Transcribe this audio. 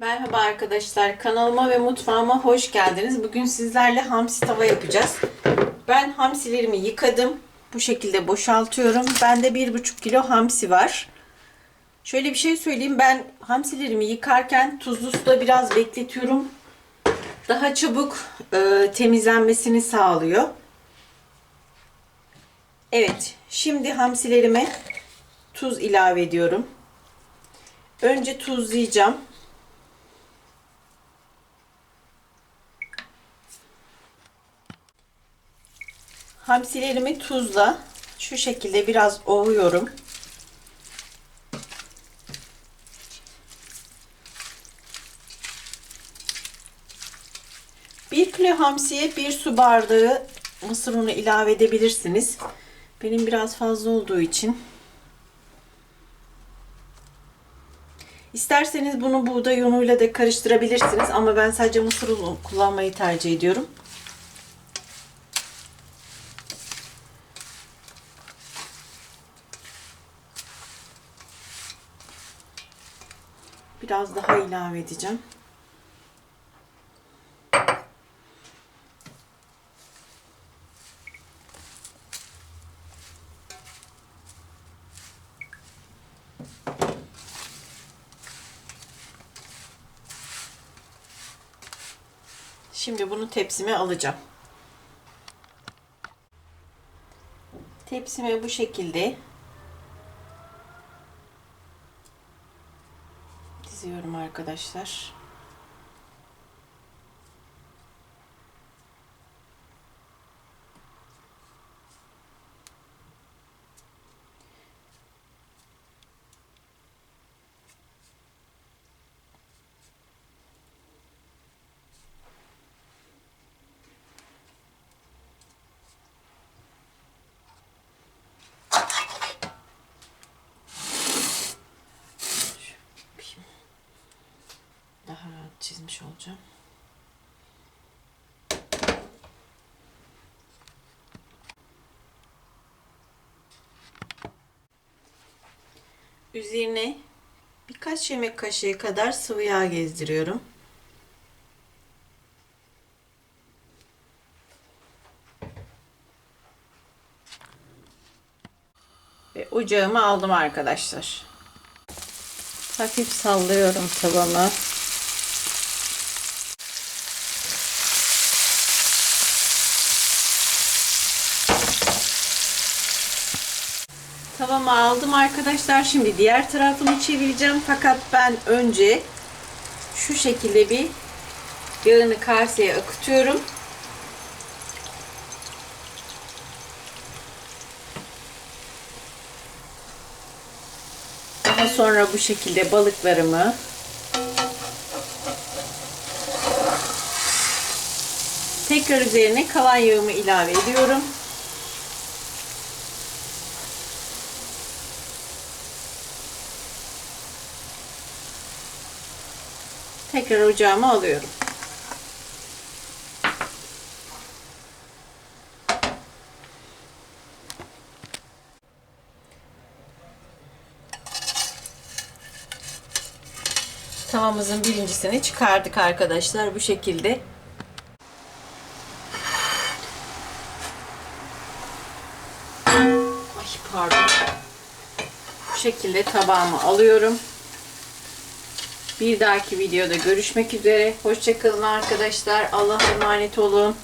Merhaba arkadaşlar. Kanalıma ve mutfağıma hoş geldiniz. Bugün sizlerle hamsi tava yapacağız. Ben hamsilerimi yıkadım. Bu şekilde boşaltıyorum. Bende 1,5 kilo hamsi var. Şöyle bir şey söyleyeyim. Ben hamsilerimi yıkarken tuzlu suda biraz bekletiyorum. Daha çabuk e, temizlenmesini sağlıyor. Evet. Şimdi hamsilerime tuz ilave ediyorum. Önce tuzlayacağım. Hamsilerimi tuzla şu şekilde biraz ovuyorum. Bir kilo hamsiye bir su bardağı mısır unu ilave edebilirsiniz. Benim biraz fazla olduğu için. İsterseniz bunu buğday unuyla da karıştırabilirsiniz ama ben sadece mısır unu kullanmayı tercih ediyorum. Biraz daha ilave edeceğim. Şimdi bunu tepsime alacağım. Tepsime bu şekilde diziyorum arkadaşlar. Daha rahat çizmiş olacağım. Üzerine birkaç yemek kaşığı kadar sıvı yağ gezdiriyorum. Ve ocağımı aldım arkadaşlar. Hafif sallıyorum tavamı. Tavamı aldım arkadaşlar. Şimdi diğer tarafını çevireceğim. Fakat ben önce şu şekilde bir yağını karseye akıtıyorum. Daha sonra bu şekilde balıklarımı tekrar üzerine kalan yağımı ilave ediyorum. Tekrar ocağıma alıyorum. Tavamızın birincisini çıkardık arkadaşlar bu şekilde. Ay pardon. Bu şekilde tabağımı alıyorum. Bir dahaki videoda görüşmek üzere. Hoşçakalın arkadaşlar. Allah'a emanet olun.